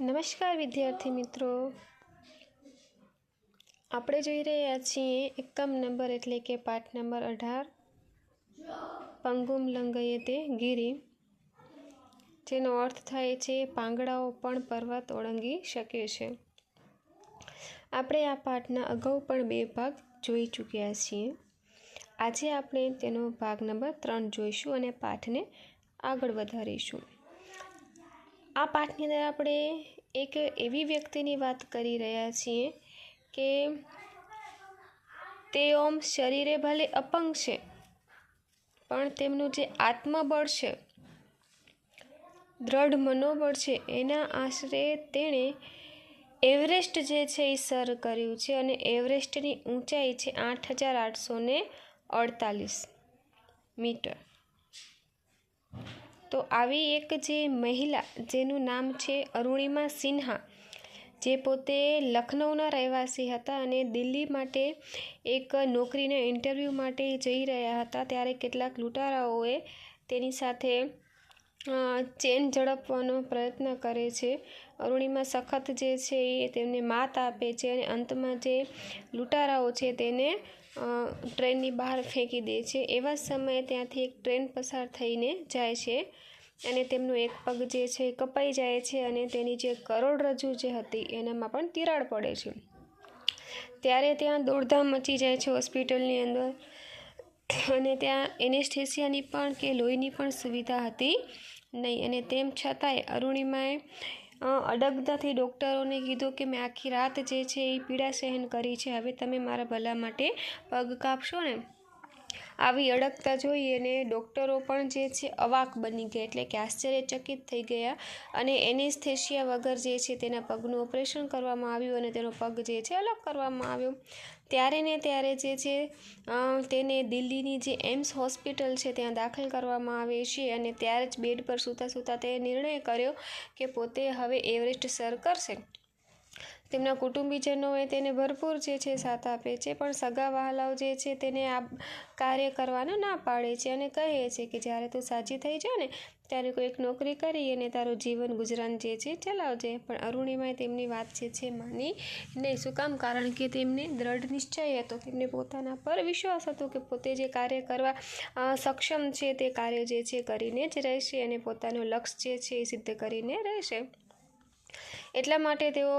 નમસ્કાર, વિદ્યાર્થી મિત્રો. આપણે જોઈ રહ્યા છીએ એકમ નંબર એટલે કે પાઠ નંબર અઢાર. પંગુમ તે ગીરી, જેનો અર્થ થાય છે, પાંગડાઓ પણ પર્વત ઓળંગી શકે છે. આપણે આ પાઠના અગાઉ પણ બે ભાગ જોઈ ચૂક્યા છીએ. આજે આપણે તેનો ભાગ નંબર ત્રણ જોઈશું અને પાઠને આગળ વધારીશું. આ પાઠની અંદર આપણે એક એવી વ્યક્તિની વાત કરી રહ્યા છીએ કે તે ઓમ શરીરે ભલે અપંગ છે, પણ તેમનું જે આત્મબળ છે, દ્રઢ મનોબળ છે, એના આશરે તેણે એવરેસ્ટ જે છે એ સર કર્યું છે અને એવરેસ્ટની ઊંચાઈ છે આઠ હજાર આઠસો અડતાલીસ મીટર. તો આવી એક જે મહિલા, જેનું નામ છે અરુણિમા સિન્હા, જે પોતે લખનૌના રહેવાસી હતા અને દિલ્હી માટે એક નોકરીના ઇન્ટરવ્યૂ માટે જઈ રહ્યા હતા, ત્યારે કેટલાક લૂંટારાઓએ તેની સાથે ચેન ઝડપવાનો પ્રયત્ન કરે છે. અરુણિમા સખત જે છે એ તેમને માત આપે છે અને અંતમાં જે લૂંટારાઓ છે તેને ટ્રેનની બહાર ફેંકી દે છે. એવા સમયે ત્યાંથી એક ટ્રેન પસાર થઈને જાય છે અને તેમનો એક પગ જે છે એ કપાઈ જાય છે અને તેની જે કરોડરજ્જુ જે હતી એનામાં પણ તિરાડ પડે છે. ત્યારે ત્યાં દોડધામ મચી જાય છે હોસ્પિટલની અંદર અને ત્યાં એનેસ્થેસિયાની પણ કે લોહીની પણ સુવિધા હતી નહીં. અને તેમ છતાંય અરુણિમાએ અડગતાથી ડૉક્ટરોને કીધું કે મેં આખી રાત જે છે એ પીડા સહન કરી છે, હવે તમે મારા ભલા માટે પગ કાપશો ને? આવી અડગતા જોઈએ અને ડૉક્ટરો પણ જે છે અવાક બની ગયા એટલે કે આશ્ચર્યચકિત થઈ ગયા અને એનેસ્થેશિયા વગર જે છે તેના પગનું ઓપરેશન કરવામાં આવ્યું અને તેનો પગ જે છે અલગ કરવામાં આવ્યો. ત્યારે ને ત્યારે જે છે તેને દિલ્હીની જે એમ્સ હોસ્પિટલ છે ત્યાં દાખલ કરવામાં આવે છે અને ત્યારે જ બેડ પર સૂતા સૂતા તે નિર્ણય કર્યો કે પોતે હવે એવરેસ્ટ સર કરશે. તેમના કુટુંબીજનોએ તેને ભરપૂર જે છે સાથ આપે છે, પણ સગા વહાલાઓ જે છે તેને આ કાર્ય કરવાનો ના પાડે છે અને કહે છે કે જ્યારે તું સાજી થઈ જાય ને ત્યારે કોઈક નોકરી કરી અને તારું જીવન ગુજરાન જે છે ચલાવજે. પણ અરુણિમાએ તેમની વાત જે છે માની નહીં શું કામ? કારણ કે તેમને દ્રઢ નિશ્ચય હતો તેમને પોતાના પર વિશ્વાસ હતો કે પોતે જે કાર્ય કરવા સક્ષમ છે તે કાર્ય જે છે કરીને જ રહેશે અને પોતાનું લક્ષ્ય જે છે એ સિદ્ધ કરીને રહેશે. એટલા માટે તેઓ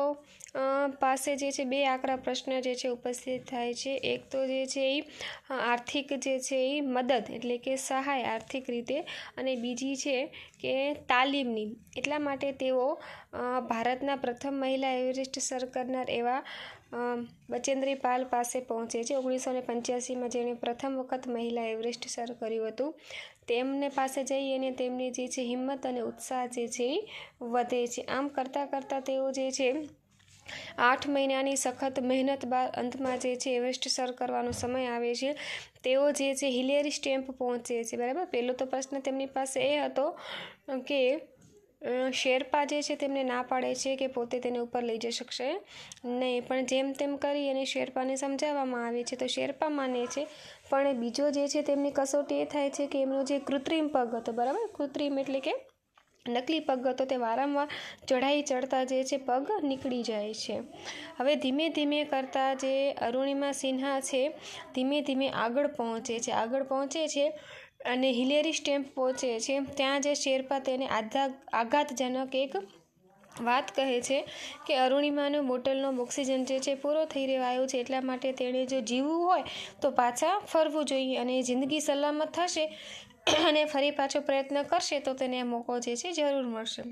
પાસે જે છે, બે આકરા પ્રશ્ન જે છે, ઉપસ્થિત થાય છે. એક તો જે છે એ આર્થિક જે છે એ મદદ એટલે કે સહાય આર્થિક રીતે અને બીજી છે કે તાલીમની. એટલા માટે તેઓ ભારતના પ્રથમ મહિલા એવરેસ્ટ સર કરનાર એવા બચેન્દ્રી પાલ પાસે પહોંચે છે. ઓગણીસો ને પંચ્યાસીમાં જેણે પ્રથમ વખત મહિલા એવરેસ્ટ સર કર્યું હતું. તેમને પાસે જઈ અને તેમની જે છે, હિંમત અને ઉત્સાહ જે છે એ વધે છે. આમ કરતાં કરતાં તેઓ જે છે આઠ મહિનાની સખત મહેનત બાદ અંતમાં જે છે એવરેસ્ટ સર કરવાનો સમય આવે છે. તેઓ જે છે હિલેરી સ્ટેમ્પ પહોંચે છે. બરાબર? પહેલો તો પ્રશ્ન તેમની પાસે એ હતો કે શેરપા જે છે તેમને ના પાડે છે કે પોતે તેને ઉપર લઈ જઈ શકશે? નહીં, પણ જેમ તેમ કરી અને શેરપાને સમજાવવામાં આવે છે. તો શેરપા માને છે, પણ બીજો જે છે તેમની કસોટી એ થાય છે કે એમનો જે કૃત્રિમ પગ હતો. બરાબર? કૃત્રિમ એટલે કે નકલી પગ હતો તે વારંવાર ચઢાઈ ચડતા જે છે પગ નીકળી જાય છે. હવે ધીમે ધીમે કરતાં જે અરુણિમા સિન્હા છે, ધીમે ધીમે આગળ પહોંચે છે. આગળ પહોંચે છે અને હિલેરી સ્ટેમ્પ પહોંચે છે. ત્યાં જે શેરપા તેને આધા આઘાતજનક એક વાત કહે છે કે અરુણિમાનો બોટલનો ઓક્સિજન જે છે પૂરો થઈ રહ્યો છે. એટલા માટે તેણે જો જીવવું હોય તો પાછા ફરવું જોઈએ અને જિંદગી સલામત થશે. અને ફરી પાછો પ્રયત્ન કરશે તો તેને મોકો જે છે જરૂર મળશે.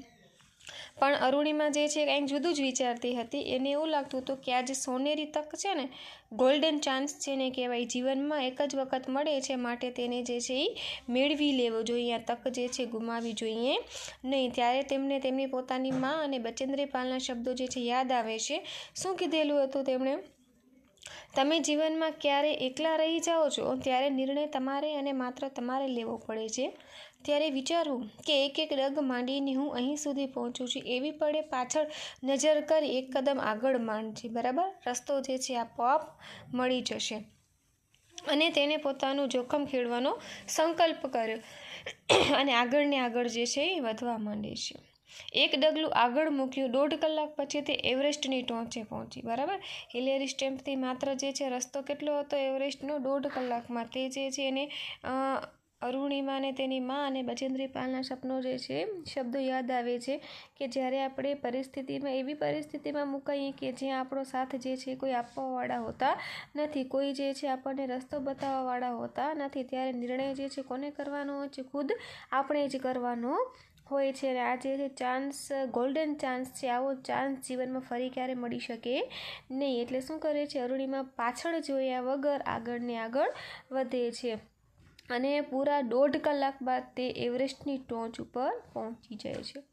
પણ અરુણિમા જે છે કંઈક જુદું જ વિચારતી હતી. એને એવું લાગતું હતું કે આ જે સોનેરી તક છે ને ગોલ્ડન ચાન્સ છે ને કહેવાય, જીવનમાં એક જ વખત મળે છે માટે તેને જે છે એ મેળવી લેવો જોઈએ. આ તક જે છે ગુમાવી જોઈએ નહીં. ત્યારે તેમને તેમની પોતાની મા અને બચેન્દ્રી પાલના શબ્દો જે છે યાદ આવે છે. શું કીધેલું હતું તેમણે? તમે જીવનમાં ક્યારે એકલા રહી જાઓ છો, ત્યારે નિર્ણય તમારે અને માત્ર તમારે લેવો પડે છે. ત્યારે વિચારવું કે એક એક ડગ માંડીને હું અહીં સુધી પહોંચું છું, એવી પડે પાછળ નજર કરી એક કદમ આગળ માંડજે, બરાબર? રસ્તો જે છે, આપોઆપ મળી જશે. અને તેને પોતાનું જોખમ ખેડવાનો સંકલ્પ કર્યો અને આગળને આગળ જે છે એ વધવા માંડે છે. એક ડગલું આગળ મૂક્યું, દોઢ કલાક પછી તે એવરેસ્ટની ટોચે પહોંચી, બરાબર? હિલેરી સ્ટેમ્પથી માત્ર જે છે રસ્તો કેટલો હતો એવરેસ્ટનો? દોઢ કલાકમાં. તે જે છે એને અરુણિમાને તેની મા અને બજેન્દ્રીપાલના સપનો જે છે, શબ્દો યાદ આવે છે કે જ્યારે આપણે પરિસ્થિતિમાં, એવી પરિસ્થિતિમાં મુકાઈએ કે જ્યાં આપણો સાથ જે છે કોઈ આપવાવાળા હોતા નથી, કોઈ જે છે આપણને રસ્તો બતાવવાવાળા હોતા નથી, ત્યારે નિર્ણય જે છે કોને કરવાનો હોય છે? ખુદ આપણે જ કરવાનો હોય છે અને આ જે છે ચાન્સ ગોલ્ડન ચાન્સ છે, આવો ચાન્સ જીવનમાં ફરી ક્યારે મળી શકે નહીં. એટલે શું કરે છે, અરુણિમા પાછળ જોયા વગર આગળને આગળ વધે છે અને પૂરા દોઢ કલાક બાદ તે એવરેસ્ટની ટોચ ઉપર પહોંચી જાય છે.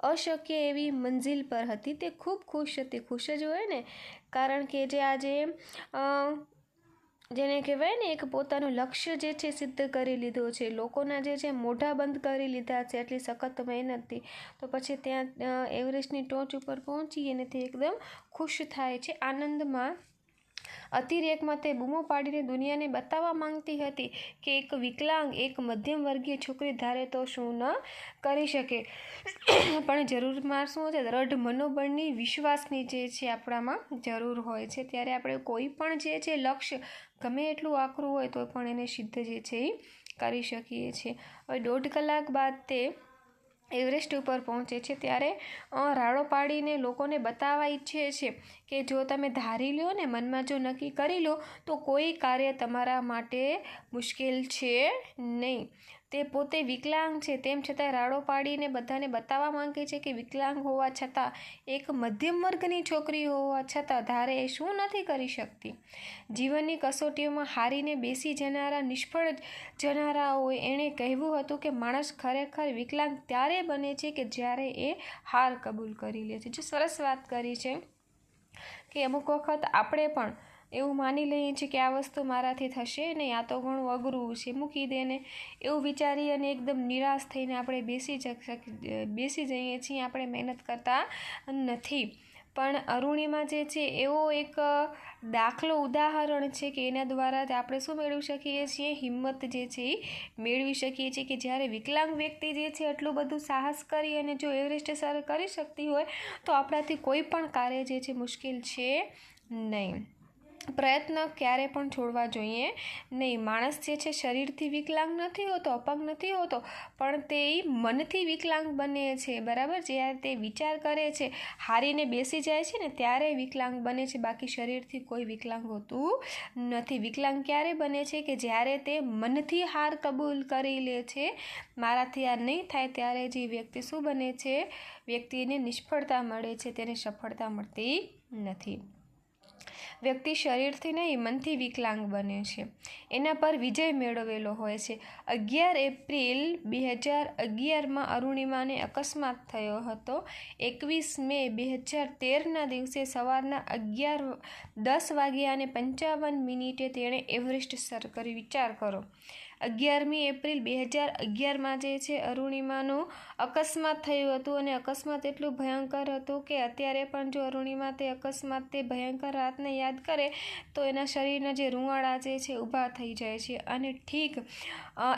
અશક્ય એવી મંજિલ પર હતી. તે ખૂબ ખુશ હતી. ખુશ જ હોય ને? કારણ કે જે આજે જેને કહેવાય ને, એક પોતાનું લક્ષ્ય જે છે સિદ્ધ કરી લીધો છે. લોકોના જે છે મોઢા બંધ કરી લીધા છે એટલી સખત મહેનતથી તો પછી ત્યાં એવરેસ્ટની ટોચ ઉપર પહોંચી અને તે એકદમ ખુશ થાય છે. આનંદમાં અતિરેકમાં તે બૂમો પાડીને દુનિયાને બતાવવા માંગતી હતી કે એક વિકલાંગ, એક મધ્યમ વર્ગીય છોકરી ધારે તો શું ન કરી શકે? પણ જરૂરમાં શું છે? દ્રઢ મનોબળની વિશ્વાસની જે છે આપણામાં જરૂર હોય છે. ત્યારે આપણે કોઈ પણ જે છે લક્ષ્ય ગમે એટલું આકરું હોય તો પણ એને સિદ્ધ જે છે એ કરી શકીએ છીએ. હવે દોઢ કલાક બાદ તે એવરેસ્ટ ઉપર પહોંચે છે ત્યારે રાડો પાડીને લોકોને બતાવવા ઈચ્છે છે કે જો તમે ધારી લો ને મનમાં જો નક્કી કરી લો, તો કોઈ કાર્ય તમારા માટે મુશ્કેલ છે નહીં. તે પોતે વિકલાંગ છે. તેમ છતાં રાડો પાડીને બધાને બતાવવા માંગે છે કે વિકલાંગ હોવા છતાં એક મધ્યમ વર્ગની છોકરી હોવા છતાં ધારે એ શું નથી કરી શકતી? જીવનની કસોટીઓમાં હારીને બેસી જનારા, નિષ્ફળ જનારાઓએ એણે કહેવું હતું કે માણસ ખરેખર વિકલાંગ ત્યારે બને છે કે જ્યારે એ હાર કબૂલ કરી લે છે. જે સરસ વાત કરી છે કે અમુક વખત આપણે પણ એવું માની લઈએ છીએ કે આ વસ્તુ મારાથી થશે નહીં આ તો ઘણું અઘરું છે. મૂકી દે ને એવું વિચારી અને એકદમ નિરાશ થઈને આપણે બેસી બેસી જઈએ છીએ, આપણે મહેનત કરતા નથી. પણ અરુણિમા જે છે, એવો એક દાખલો ઉદાહરણ છે કે એના દ્વારા આપણે શું મેળવી શકીએ છીએ? હિંમત જે છે એ મેળવી શકીએ છીએ કે જ્યારે વિકલાંગ વ્યક્તિ જે છે એટલું બધું સાહસ કરી અને જો એવરેસ્ટ સર કરી શકતી હોય, તો આપણાથી કોઈ પણ કાર્ય જે છે મુશ્કેલ છે નહીં. પ્રયત્ન ક્યારે પણ છોડવા જોઈએ. નહીં, માણસ જે છે શરીરથી વિકલાંગ નથી હોતો, અપંગ નથી હોતો, પણ તે મનથી વિકલાંગ બને છે, બરાબર? જ્યારે તે વિચાર કરે છે, હારીને બેસી જાય છે ને, ત્યારે વિકલાંગ બને છે. બાકી શરીરથી કોઈ વિકલાંગ હોતું નથી. વિકલાંગ ક્યારે બને છે કે જ્યારે તે મનથી હાર કબૂલ કરી લે છે, મારાથી આ નહીં થાય, ત્યારે જે વ્યક્તિ શું બને છે? વ્યક્તિને નિષ્ફળતા મળે છે, તેને સફળતા મળતી નથી. વ્યક્તિ શરીરથી નહીં, મનથી વિકલાંગ બને છે. એના પર વિજય મેળવેલો હોય છે. અગિયાર એપ્રિલ બે હજાર અગિયારમાં અરુણિમાને અકસ્માત થયો હતો. એકવીસ મે બે હજાર તેરના દિવસે સવારના અગિયાર, દસ વાગ્યા અને પંચાવન મિનિટે તેણે એવરેસ્ટ સર કરી વિચાર કરો અગિયારમી એપ્રિલ બે હજાર અગિયારમાં જે છે અરુણિમાનું અકસ્માત થયું હતું અને અકસ્માત એટલું ભયંકર હતું કે અત્યારે પણ જો અરુણિમા તે અકસ્માત તે ભયંકર રાતને યાદ કરે તો એના શરીરના જે રૂંવાળા જે છે ઊભા થઈ જાય છે. અને ઠીક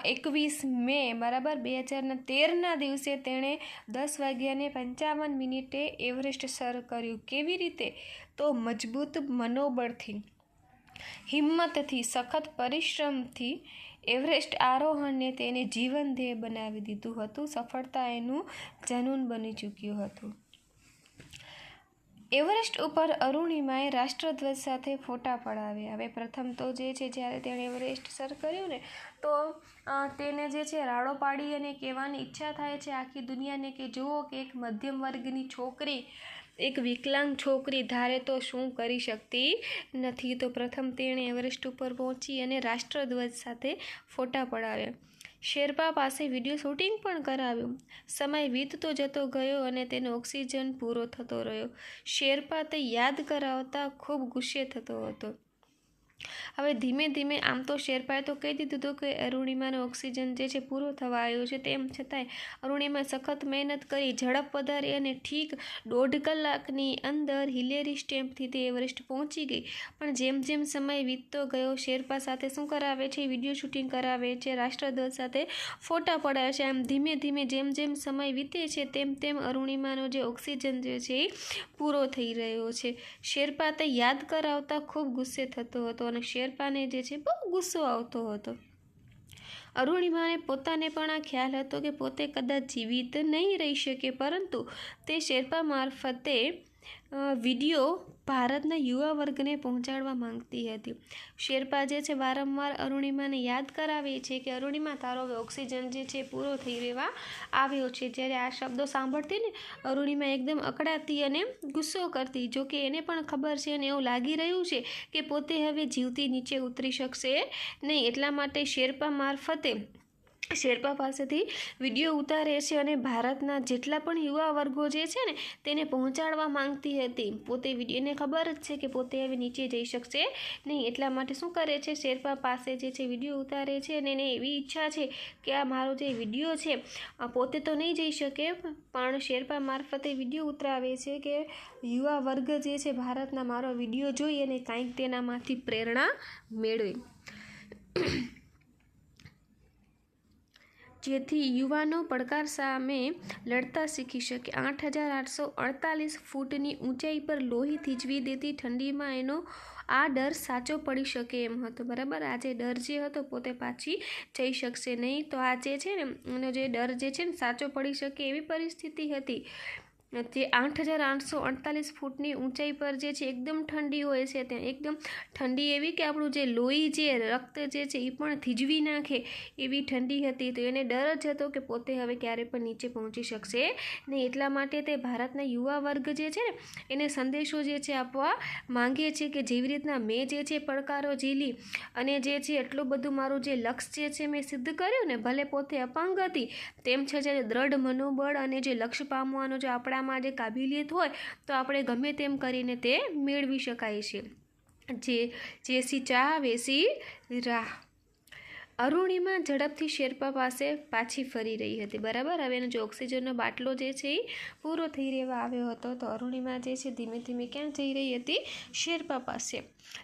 એકવીસ મે બરાબર બે હજારના તેરના દિવસે તેણે દસ વાગ્યાને પંચાવન મિનિટે એવરેસ્ટ સર કર્યું. કેવી રીતે? તો મજબૂત મનોબળથી, હિંમતથી, સખત પરિશ્રમથી એવરેસ્ટ આરોહણને તેને જીવન ધ્યેય બનાવી દીધું હતું. સફળતા એનું જનૂન બની ચૂક્યું હતું. એવરેસ્ટ ઉપર અરુણિમાએ રાષ્ટ્રધ્વજ સાથે ફોટા પડાવ્યા. હવે પ્રથમ તો જે છે, જ્યારે તેણે એવરેસ્ટ સર કર્યું ને, તો તેને જે છે, રાડો પાડી અને કહેવાની ઈચ્છા થાય છે આખી દુનિયાને કે જુઓ કે એક મધ્યમ વર્ગની છોકરી એક વિકલાંગ છોકરી ધારે તો શું કરી શકતી નથી? તો પ્રથમ તેણે એવરેસ્ટ ઉપર પહોંચી અને રાષ્ટ્રધ્વજ સાથે ફોટા પડાવ્યા. શેરપા પાસે વીડિયો શૂટિંગ પણ કરાવ્યું. સમય વીતતો જતો ગયો અને તેનો ઓક્સિજન પૂરો થતો રહ્યો. શેરપા તે યાદ કરાવતા ખૂબ ગુસ્સે થતો હતો. હવે ધીમે ધીમે આમ તો શેરપાએ તો કહી દીધું હતું કે અરુણિમાનો ઓક્સિજન જે છે પૂરો થવા આવ્યો છે, તેમ છતાંય અરુણિમાએ સખત મહેનત કરી, ઝડપ વધારી અને ઠીક દોઢ કલાકની અંદર હિલેરી સ્ટેમ્પથી તે એવરેસ્ટ પહોંચી ગઈ. પણ જેમ જેમ સમય વીતતો ગયો શેરપા સાથે શું કરાવે છે, વીડિયો શૂટિંગ કરાવે છે, રાષ્ટ્રધ્વજ સાથે ફોટા પડાવે છે, આમ ધીમે ધીમે જેમ જેમ સમય વીતે છે, તેમ તેમ અરુણિમાનો જે ઓક્સિજન જે છે એ પૂરો થઈ રહ્યો છે. શેરપા તે યાદ કરાવતા ખૂબ ગુસ્સે થતો હતો અને શેરપાને જે છે, બહુ ગુસ્સો આવતો હતો. અરુણિમાને પોતાને પણ આ ખ્યાલ હતો કે પોતે કદાચ જીવિત નહીં રહી શકે, પરંતુ તે શેરપા મારફતે વીડિયો ભારતના યુવા વર્ગને પહોંચાડવા માંગતી હતી. શેરપા જે છે, વારંવાર અરુણિમાને યાદ કરાવે છે કે, અરુણિમા, તારો હવે ઓક્સિજન જે છે પૂરો થઈ રહેવા આવ્યો છે. જ્યારે આ શબ્દો સાંભળતી ને, અરુણિમા એકદમ અકળાતી અને ગુસ્સો કરતી, જો કે એને પણ ખબર છે અને એવું લાગી રહ્યું છે કે પોતે હવે જીવતી નીચે ઉતરી શકશે નહીં. એટલા માટે શેરપા મારફતે શેરપા પાસેથી વીડિયો ઉતારે છે અને ભારતના જેટલા પણ યુવા વર્ગો જે છે ને, તેને પહોંચાડવા માંગતી હતી. પોતે વિડીયોને ખબર જ છે કે પોતે હવે નીચે જઈ શકશે નહીં, એટલા માટે શું કરે છે? શેરપા પાસે જે છે વીડિયો ઉતારે છે અને એને એવી ઈચ્છા છે કે આ મારો જે વીડિયો છે પોતે તો નહીં જઈ શકે, પણ શેરપા મારફતે વીડિયો ઉતરાવે છે કે યુવા વર્ગ જે છે ભારતના મારો વીડિયો જોઈ અને કાંઈક તેનામાંથી પ્રેરણા મેળવે. જેથી યુવાનો પડકાર સામે લડતા શીખી શકે. આઠ હજાર આઠસો અડતાલીસ ફૂટની ઊંચાઈ પર લોહી થીજવી દેતી ઠંડીમાં એનો આ ડર સાચો પડી શકે એમ હતો. બરાબર? આજે ડર જે હતો પોતે પાછી જઈ શકશે નહીં. તો આ જે છે ને, એનો જે ડર જે છે ને સાચો પડી શકે એવી પરિસ્થિતિ હતી. તે આઠ હજાર આઠસો અડતાલીસ ફૂટની ઊંચાઈ પર જે છે, એકદમ ઠંડી હોય છે, ત્યાં એકદમ ઠંડી એવી કે આપણું જે લોહી જે રક્ત જે છે એ પણ થીજવી નાખે એવી ઠંડી હતી. તો એને ડર જ હતો કે પોતે હવે ક્યારે પણ નીચે પહોંચી શકશે ને એટલા માટે તે ભારતના યુવા વર્ગ જે છે એને સંદેશો જે છે આપવા માંગે છે કે જેવી રીતના મેં જે છે પડકારો ઝીલી અને જે છે એટલું બધું મારું જે લક્ષ્ય જે છે મેં સિદ્ધ કર્યું ને ભલે પોતે અપંગ હતી, તેમ છતાં દ્રઢ મનોબળ અને જે લક્ષ્ય પામવાનો જે આપણા આપણામાં જે કાબિલિયત હોય, તો આપણે ગમે તેમ કરીને તે મેળવી શકાય છે. જે, જેસી ચા, વેસી રાહ. અરુણિમા ઝડપથી શેરપા પાસે પાછી ફરી રહી હતી. બરાબર? હવે એનો જે ઓક્સિજનનો બાટલો જે છે એ પૂરો થઈ રહેવા આવ્યો હતો, તો અરુણિમા જે છે ધીમે ધીમે ક્યાં જઈ રહી હતી? શેરપા પાસે.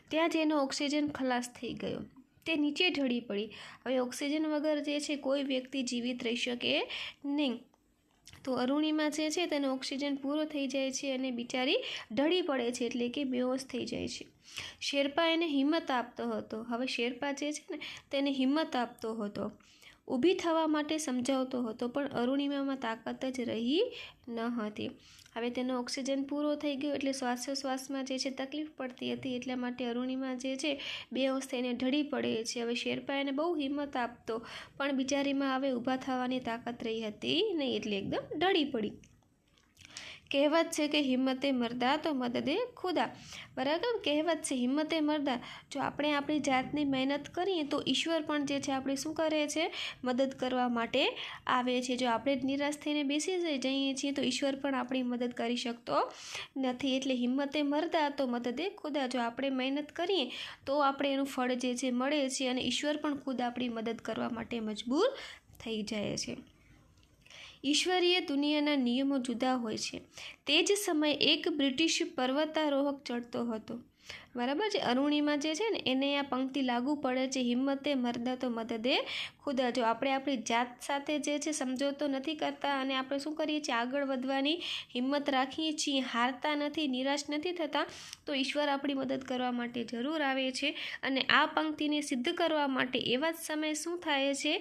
ત્યાં જ એનો ઓક્સિજન ખલાસ થઈ ગયો. તે નીચે ઢળી પડી. હવે ઓક્સિજન વગર જે છે કોઈ વ્યક્તિ જીવિત રહી શકે નહીં. તો અરુણિમા જે છે તેનો ઓક્સિજન પૂરો થઈ જાય છે અને બિચારી ઢળી પડે છે એટલે કે બેહોશ થઈ જાય છે. શેરપા એને હિંમત આપતો હતો. હવે શેરપા જે છે ને, તેને હિંમત આપતો હતો. ઊભી થવા માટે સમજાવતો હતો, પણ અરુણિમામાં તાકાત જ રહી ન હતી. હવે તેનો ઓક્સિજન પૂરો થઈ ગયો એટલે શ્વાસોશ્વાસમાં જે છે તકલીફ પડતી હતી, એટલા માટે અરુણિમા જે છે બે અંશ થઈને ઢળી પડે છે. હવે શેરપા એને બહુ હિંમત આપતો, પણ બિચારીમાં હવે ઊભા થવાની તાકાત રહી હતી નહીં, એટલે એકદમ ઢળી પડી. કહેવત છે કે હિંમતે મરદા તો મદદે ખુદા. બરાબર? કહેવત છે હિંમતે મરદા. જો આપણે આપણી જાતની મહેનત કરીએ તો ઈશ્વર પણ જે છે આપણે શું કરે છે? મદદ કરવા માટે આવે છે. જો આપણે જ નિરાશ થઈને બેસી જઈએ છીએ તો ઈશ્વર પણ આપણી મદદ કરી શકતો નથી. એટલે હિંમતે મરદા તો મદદે ખુદા. જો આપણે મહેનત કરીએ તો આપણે એનું ફળ જે છે મળે છે અને ઈશ્વર પણ ખુદ આપણી મદદ કરવા માટે મજબૂર થઈ જાય છે. ઈશ્વરીય દુનિયાના નિયમો જુદા હોય છે. તે જ સમયે એક બ્રિટિશ પર્વતારોહક ચડતો હતો. બરાબર છે? અરુણિમા જે છે ને, એને આ પંક્તિ લાગુ પડે છે, હિંમતે મરદા તો મદદે ખુદા જો આપણે આપણી જાત સાથે જે છે સમજોતો નથી કરતા અને આપણે શું કરીએ છીએ? આગળ વધવાની હિંમત રાખીએ છીએ. હારતા નથી, નિરાશ નથી થતા, તો ઈશ્વર આપણી મદદ કરવા માટે જરૂર આવે છે. અને આ પંક્તિને સિદ્ધ કરવા માટે એવા જ સમયે શું થાય છે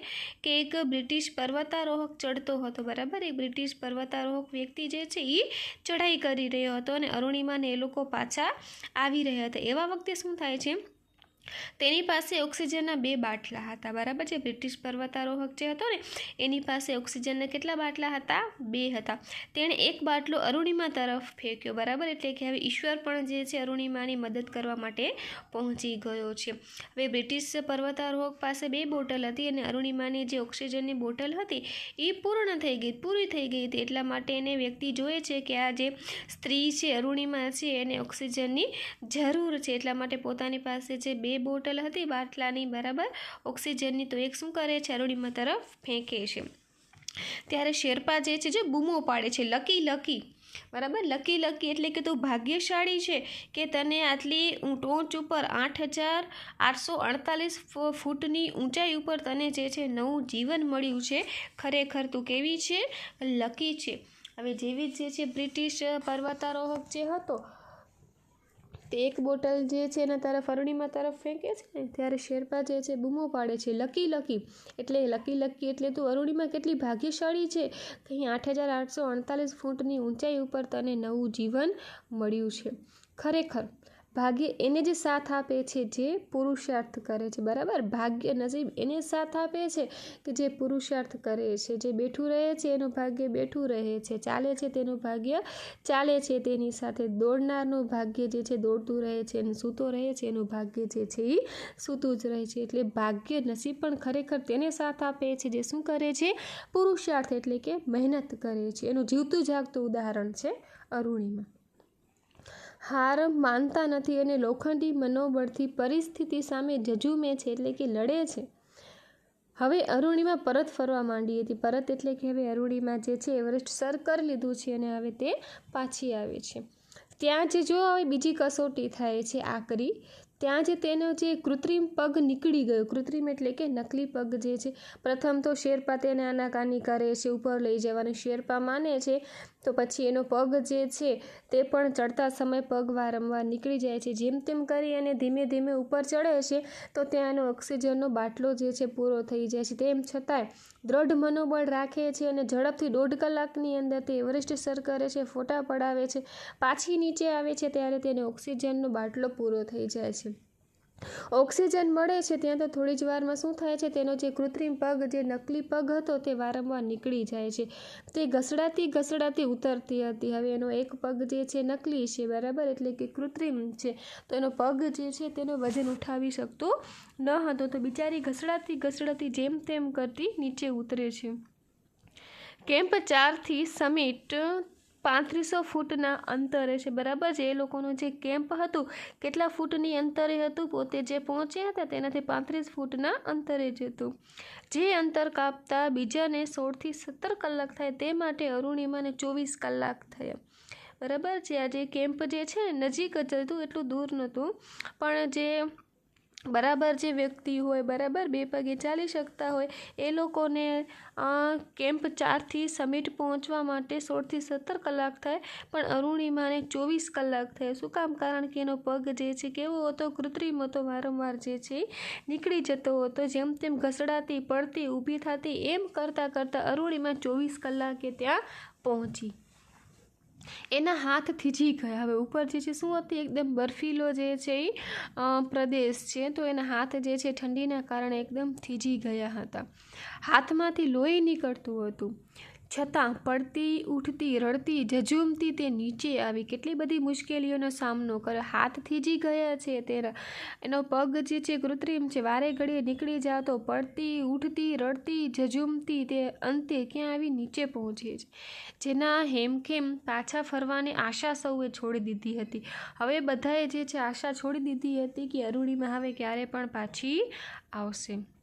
કે એક બ્રિટિશ પર્વતારોહક ચડતો હતો, બરાબર? એ બ્રિટિશ પર્વતારોહક વ્યક્તિ જે છે એ ચઢાઈ કરી રહ્યો હતો અને અરુણિમાને એ લોકો પાછા આવી રહ્યા હતા. એવા વખતે શું થાય છે તેની પાસે ઓક્સિજનના બે બાટલા હતા, બરાબર જે બ્રિટિશ પર્વતારોહક જે હતો ને, એની પાસે ઓક્સિજનના કેટલા બાટલા હતા? બે હતા. તેણે એક બાટલો અરુણિમા તરફ ફેંક્યો, બરાબર? એટલે કે હવે ઈશ્વર પણ જે છે અરુણિમાની મદદ કરવા માટે પહોંચી ગયો છે. હવે બ્રિટિશ પર્વતારોહક પાસે બે બોટલ હતી અને અરુણિમાની જે ઓક્સિજનની બોટલ હતી એ પૂર્ણ થઈ ગઈ, પૂરી થઈ ગઈ હતી. એટલા માટે એને વ્યક્તિ જોઈએ છે કે આ જે સ્ત્રી છે, અરુણિમા છે, એને ઓક્સિજનની જરૂર છે. એટલા માટે પોતાની પાસે જે બે બે બોટલ હતી બાટલાની, બરાબર? ઓક્સિજનની તો એક શું કરે છે? અરુણિમા તરફ ફેંકે છે. ત્યારે શેરપા જે છે, જે બૂમો પાડે છે, લકી લકી, બરાબર? લકી લકી એટલે કે તું ભાગ્યશાળી છે કે તને આટલી ટોચ ઉપર આઠ હજાર આઠસો અડતાલીસ ફૂટની ઊંચાઈ ઉપર તને જે છે, નવું જીવન મળ્યું છે, ખરેખર તું કેવી છે? લકી છે. હવે જેવી જે છે, બ્રિટિશ પર્વતારોહક જે હતો તે એક બોટલ જે છે એના તરફ અરુણિમા તરફ ફેંકે છે ને, ત્યારે શેરપા જે છે બૂમો પાડે છે, લકી લકી. એટલે લકી લકી એટલે તું અરુણિમા કેટલી ભાગ્યશાળી છે. કંઈ આઠ હજાર આઠસો અડતાલીસ ફૂટની ઊંચાઈ ઉપર તને નવું જીવન મળ્યું છે. ખરેખર ભાગ્ય એને જે સાથ આપે છે, જે પુરુષાર્થ કરે છે, બરાબર? ભાગ્ય નસીબ એને સાથ આપે છે કે જે પુરુષાર્થ કરે છે, જે બેઠું રહે છે એનું ભાગ્ય બેઠું રહે છે, ચાલે છે તેનું ભાગ્ય ચાલે છે, તેની સાથે દોડનારનું ભાગ્ય જે છે દોડતું રહે છે, અને સૂતો રહે છે, એનું ભાગ્ય જે છે એ સૂતું જ રહે છે, એટલે ભાગ્ય નસીબ પણ ખરેખર તેને સાથ આપે છે, જે શું કરે છે? પુરુષાર્થ એટલે કે મહેનત કરે છે. એનું જીવતું જાગતું ઉદાહરણ છે અરુણિમા. હાર માનતા નથી અને લોખંડી મનોબળથી પરિસ્થિતિ સામે જજુમે છે એટલે કે લડે છે. હવે અરુણિમા પરત ફરવા માંડી હતી. પરત એટલે કે હવે અરુણિમા જે છે એવરેસ્ટ સર કરી લીધું છે અને હવે તે પાછી આવે છે. ત્યાં જે જો હવે બીજી કસોટી થાય છે આકરી, ત્યાં જે તેનો જે કૃત્રિમ પગ નીકળી ગયો. કૃત્રિમ એટલે કે નકલી પગ જે છે. પ્રથમ તો શેરપા તેને આનાકાની કરે છે, ઉપર લઈ જવાની. શેરપા માને છે તો પછી એનો પગ જે છે તે પણ ચડતા સમય પગ વારંવાર નીકળી જાય છે. જેમ તેમ કરી અને ધીમે ધીમે ઉપર ચડે છે, તો ત્યાંનો ઓક્સિજનનો બાટલો જે છે પૂરો થઈ જાય છે. તેમ છતાંય દ્રઢ મનોબળ રાખે છે અને ઝડપથી દોઢ કલાકની અંદર તે એવરેસ્ટ સર કરે છે, ફોટા પડાવે છે, પાછી નીચે આવે છે, ત્યારે તેને ઓક્સિજનનો બાટલો પૂરો થઈ જાય છે. ઓક્સિજન મળે છે, ત્યાં તો થોડી જ વારમાં શું થાય છે, તેનો જે કૃત્રિમ પગ, જે નકલી પગ હતો, તે વારંવાર નીકળી જાય છે. તે ઘસડાતી ઘસડાતી ઉતરતી હતી. હવે એનો એક પગ જે છે, નકલી છે, બરાબર? એટલે કે કૃત્રિમ છે. તો એનો પગ જે છે, તેનો વજન ઉઠાવી શકતો ન હતો. તો બિચારી ઘસડાતી ઘસડાતી જેમ તેમ કરતી નીચે ઉતરે છે. કેમ્પ ચારથી સમિટ પાંત્રીસો ફૂટના અંતરે છે. બરાબર છે? એ લોકોનું જે કેમ્પ હતું, કેટલા ફૂટની અંતરે હતું, પોતે જે પહોંચ્યા હતા તેનાથી પાંત્રીસ ફૂટના અંતરે જ હતું. જે અંતર કાપતા બીજાને સોળથી સત્તર કલાક થાય તે માટે અરુણિમાને ચોવીસ કલાક થયા. બરાબર છે? આ જે કેમ્પ જે છે, નજીક જ હતું, એટલું દૂર નહોતું. પણ જે બરાબર જે વ્યક્તિ હોય, બરાબર બે પગે ચાલી શકતા હોય, એ લોકોને કેમ્પ ચારથી સમિટ પહોંચવા માટે સોળથી સત્તર કલાક થાય, પણ અરુણિમાને ચોવીસ કલાક થાય. શું કામ? કારણ કે એનો પગ જે છે, કેવો હતો? કૃત્રિમ હતો, વારંવાર જે છે, નીકળી જતો હતો. જેમ તેમ ઘસડાતી, પડતી, ઊભી થતી, એમ કરતાં કરતાં અરુણિમા ચોવીસ કલાકે ત્યાં પહોંચી. એના હાથ થીજી ગયા. હવે ઉપર જે છે શું હતી, એકદમ બર્ફીલો જે છે એ પ્રદેશ છે, તો એના હાથ જે છે ઠંડીના કારણે એકદમ થીજી ગયા હતા. હાથમાંથી લોહી નીકળતું હતું. છતાં પડતી, ઉઠતી, રડતી, ઝઝૂમતી તે નીચે આવી. કેટલી બધી મુશ્કેલીઓનો સામનો કર્યો હાથ થીજી ગયા છે તે એનો પગ જે છે કૃત્રિમ છે, વારે ઘડીએ નીકળી જતો, પડતી, ઉઠતી, રડતી, ઝઝૂમતી તે અંતે ક્યાં આવી? નીચે પહોંચે છે. જેના હેમખેમ પાછા ફરવાની આશા સૌએ છોડી દીધી હતી. હવે બધાએ જે છે આશા છોડી દીધી હતી કે અરુણિમા હવે ક્યારે પણ પાછી આવશે.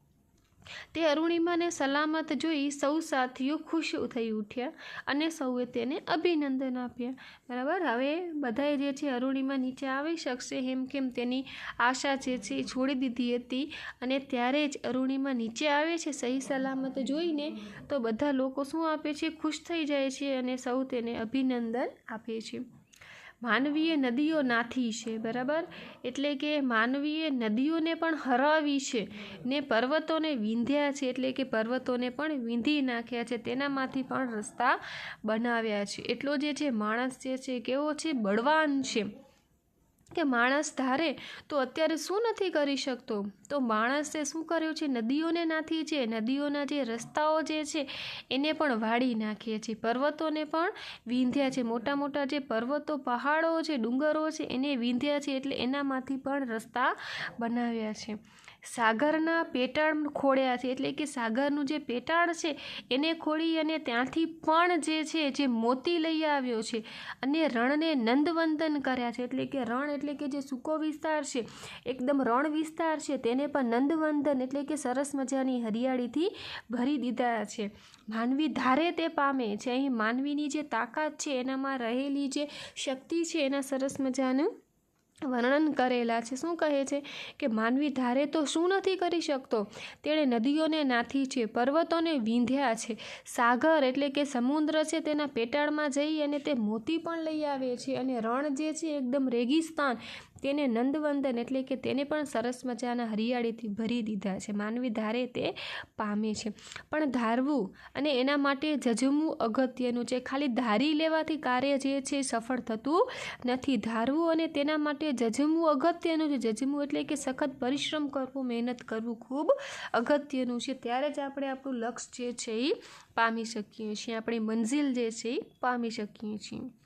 તે અરુણિમાને સલામત જોઈ સૌ સાથીઓ ખુશ થઈ ઉઠ્યા અને સૌએ તેને અભિનંદન આપ્યા. બરાબર? હવે બધાએ જે છે અરુણિમા નીચે આવી શકશે એમ કેમ તેની આશા જે છે એ છોડી દીધી હતી. અને ત્યારે જ અરુણિમા નીચે આવે છે સહી સલામત જોઈને તો બધા લોકો શું આપે છે? ખુશ થઈ જાય છે અને સૌ તેને અભિનંદન આપે છે. માનવીય નદીઓ નાથી છે, બરાબર? એટલે કે માનવીએ નદીઓને પણ હરાવી છે ને પર્વતોને વિંધ્યા છે, એટલે કે પર્વતોને પણ વિંધી નાખ્યા છે, તેનામાંથી પણ રસ્તા બનાવ્યા છે. એટલો જે છે, માણસ જે છે, કેવો છે, બળવાન છે. કે માણસ ધારે તો અત્યારે શું નથી કરી શકતો? તો માણસે શું કર્યું છે? નદીઓને નાથી છે. નદીઓના જે રસ્તાઓ જે છે, એને પણ વાળી નાખીએ છીએ. પર્વતોને પણ વીંધ્યા છે. મોટા મોટા જે પર્વતો, પહાડો છે, ડુંગરો છે, એને વીંધ્યા છે એટલે એનામાંથી પણ રસ્તા બનાવ્યા છે. સાગરના પેટાળ ખોળ્યા છે. એટલે કે સાગરનું જે પેટાળ છે, એને ખોળી અને ત્યાંથી પણ જે છે, જે મોતી લઈ આવ્યો છે અને રણને નંદવંદન કર્યા છે. એટલે કે રણ એટલે કે જે સૂકો વિસ્તાર છે, એકદમ રણ વિસ્તાર છે, તેને પણ નંદવંદન એટલે કે સરસ મજાની હરિયાળીથી ભરી દીધા છે. માનવી ધારે તે પામે છે. અહીં માનવીની જે તાકાત છે, એનામાં રહેલી જે શક્તિ છે, એના સરસ મજાનું વર્ણન કરેલા છે. શું કહે છે કે માનવી ધારે તો શું નથી કરી શકતો? તેણે નદીઓને નાથી છે, પર્વતોને વીંધ્યા છે. સાગર એટલે કે સમુદ્ર છે, તેના પેટાળમાં જઈ અને તે મોતી પણ લઈ આવે છે અને રણ જે છે એકદમ રેગિસ્તાન તેને નંદવંદન એટલે કે તેને પણ સરસ મજાના હરિયાળીથી ભરી દીધા છે. માનવી ધારે તે પામે છે. પણ ધારવું અને એના માટે જજમવું અગત્યનું છે. ખાલી ધારી લેવાથી કાર્ય જે છે સફળ થતું નથી. ધારવું અને તેના માટે જજમવું અગત્યનું છે. જજમવું એટલે કે સખત પરિશ્રમ કરવો, મહેનત કરવું ખૂબ અગત્યનું છે. ત્યારે જ આપણે આપણું લક્ષ્ય જે છે એ પામી શકીએ છીએ. આપણી મંઝિલ જે છે એ પામી શકીએ છીએ.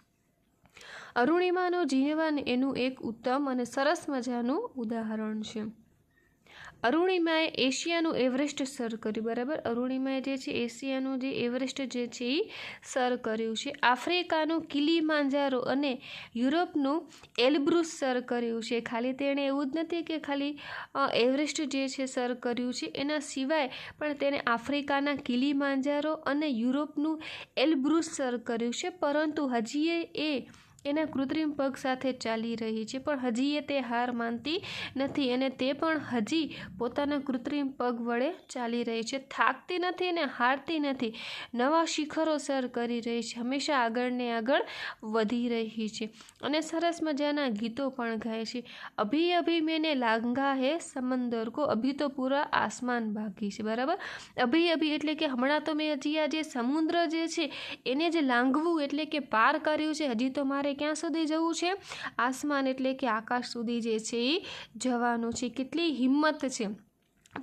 અરુણિમાનું જીવન એનું એક ઉત્તમ અને સરસ મજાનું ઉદાહરણ છે. અરુણિમાએ એશિયાનું એવરેસ્ટ સર કર્યું, બરાબર? અરુણિમાએ જે છે, એશિયાનું જે એવરેસ્ટ જે છે એ સર કર્યું છે. આફ્રિકાનું કિલી માંજારો અને યુરોપનું એલબ્રુસ સર કર્યું છે. ખાલી તેણે એવું જ નથી કે ખાલી એવરેસ્ટ જે છે સર કર્યું છે. એના સિવાય પણ તેણે આફ્રિકાના કિલી માંજારો અને યુરોપનું એલબ્રુસ સર કર્યું છે. પરંતુ હજી એ એના કૃત્રિમ પગ સાથે ચાલી રહી છે, પણ હજી એ તે હાર માનતી નથી અને તે પણ હજી પોતાના કૃત્રિમ પગ વડે ચાલી રહી છે. થાકતી નથી અને હારતી નથી. નવા શિખરો સર કરી રહી છે. હંમેશા આગળને આગળ વધી રહી છે અને સરસ મજાના ગીતો પણ ગાય છે. અભી અભી મેને લાંગા હે સમંદર કો, અભી તો પૂરા આસમાન બાકી છે. બરાબર? અભી અભી એટલે કે હમણાં તો મેં હજી આ જે સમુદ્ર જે છે, એને જ લાંઘવું એટલે કે પાર કર્યું છે, હજી તો મારે ક્યાં સુધી જવું છે? આસમાન એટલે કે આકાશ સુધી જે છે એ જવાનું છે. કેટલી હિંમત છે.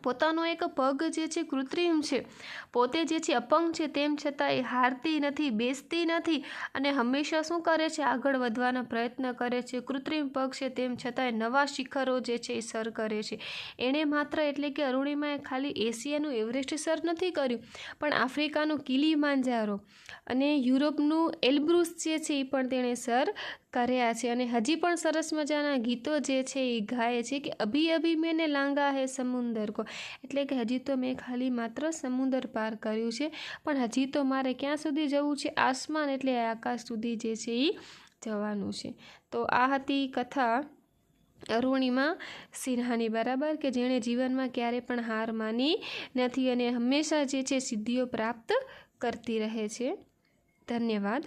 પોતાનો એક પગ જે છે કૃત્રિમ છે. પોતે જે છે અપંગ છે તેમ છતાં એ હારતી નથી, બેસતી નથી અને હંમેશા શું કરે છે? આગળ વધવાના પ્રયત્ન કરે છે. કૃત્રિમ પગ છે તેમ છતાંય નવા શિખરો જે છે એ સર કરે છે. એણે માત્ર એટલે કે અરુણિમાએ ખાલી એશિયાનું એવરેસ્ટ સર નથી કર્યું, પણ આફ્રિકાનું કિલી માંજારો અને યુરોપનું એલ્બ્રુસ જે છે એ પણ તેણે સર કર્યા છે અને હજી પણ સરસ મજાના ગીતો જે છે એ ગાય છે કે અભી અભી મેને લાંગા હે સમુંદર કો. એટલે કે હજી તો મેં ખાલી માત્ર સમુદર પાર કર્યું છે, પણ હજી તો મારે ક્યાં સુધી જવું છે? આસમાન એટલે આકાશ સુધી જે છે એ જવાનું છે. તો આ હતી કથા અરુણિમા સિન્હાની. બરાબર? કે જેણે જીવનમાં ક્યારે પણ હાર માની નથી અને હંમેશા જે છે સિદ્ધિઓ પ્રાપ્ત કરતી રહે છે. ધન્યવાદ.